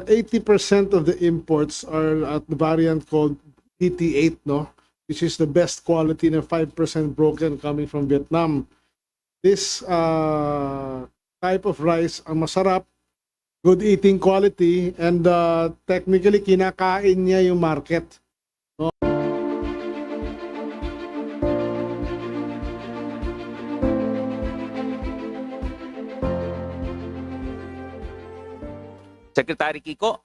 80% of the imports are at the variant called PT8, no? Which is the best quality na 5% broken coming from Vietnam. This uh, type of rice ang masarap, good eating quality, and uh, technically kinakain niya yung market. Secretary Kiko,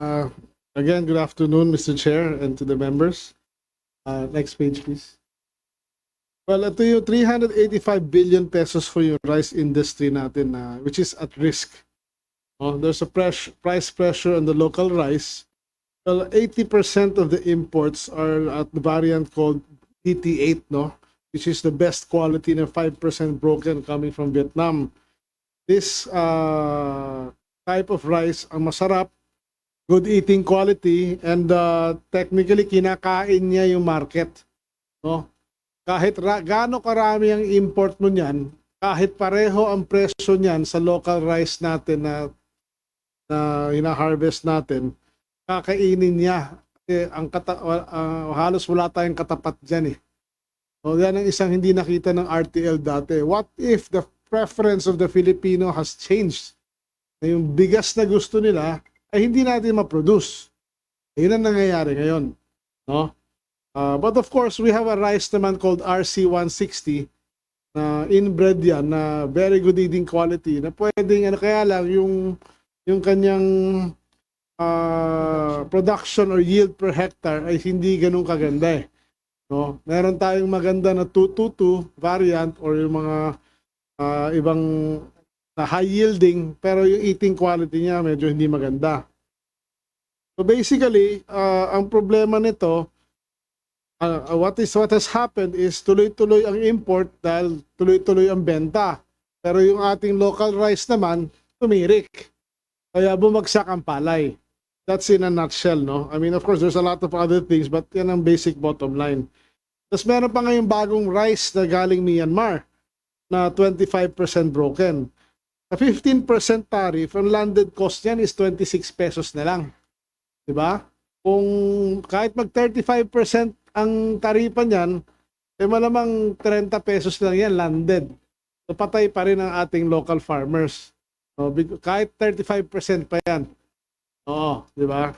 Uh, again, good afternoon, Mr. Chair, and to the members. Uh, next page, please. Well, ito yung 385 billion pesos for yung rice industry natin, na which is at risk. Oh, there's a press, price pressure on the local rice. Well, 80% of the imports are at the variant called PT8, no? Which is the best quality and 5% broken coming from Vietnam. This uh, type of rice ang masarap, good eating quality and uh, technically kinakain niya yung market no? Kahit ra- gaano karami ang import mo niyan kahit pareho ang presyo niyan sa local rice natin na na hina-harvest natin kakainin niya. Kasi ang kata, uh, halos wala tayong katapat diyan eh. So yan ang isang hindi nakita ng RTL dati. What if the preference of the Filipino has changed na yung bigas na gusto nila ay hindi natin ma-produce. Yun ang nangyayari ngayon. No? Uh, but of course, we have a rice naman called RC160 na inbred yan na very good eating quality na pwedeng ano kaya lang yung yung kanyang uh, production or yield per hectare ay hindi ganun kaganda eh. No? Meron tayong maganda na 222 variant or yung mga uh, ibang na high yielding pero yung eating quality niya medyo hindi maganda. So basically, uh, ang problema nito uh, what is what has happened is tuloy-tuloy ang import dahil tuloy-tuloy ang benta. Pero yung ating local rice naman tumirik. Kaya bumagsak ang palay. That's in a nutshell, no? I mean, of course, there's a lot of other things, but yan ang basic bottom line. Tapos meron pa ngayong bagong rice na galing Myanmar na 25% broken. Sa 15% tariff, ang landed cost niyan is 26 pesos na lang. 'Di ba? Kung kahit mag 35% ang taripa niyan, eh malamang 30 pesos lang yan landed. So patay pa rin ang ating local farmers. So, kahit 35% pa yan. Oo, 'di ba?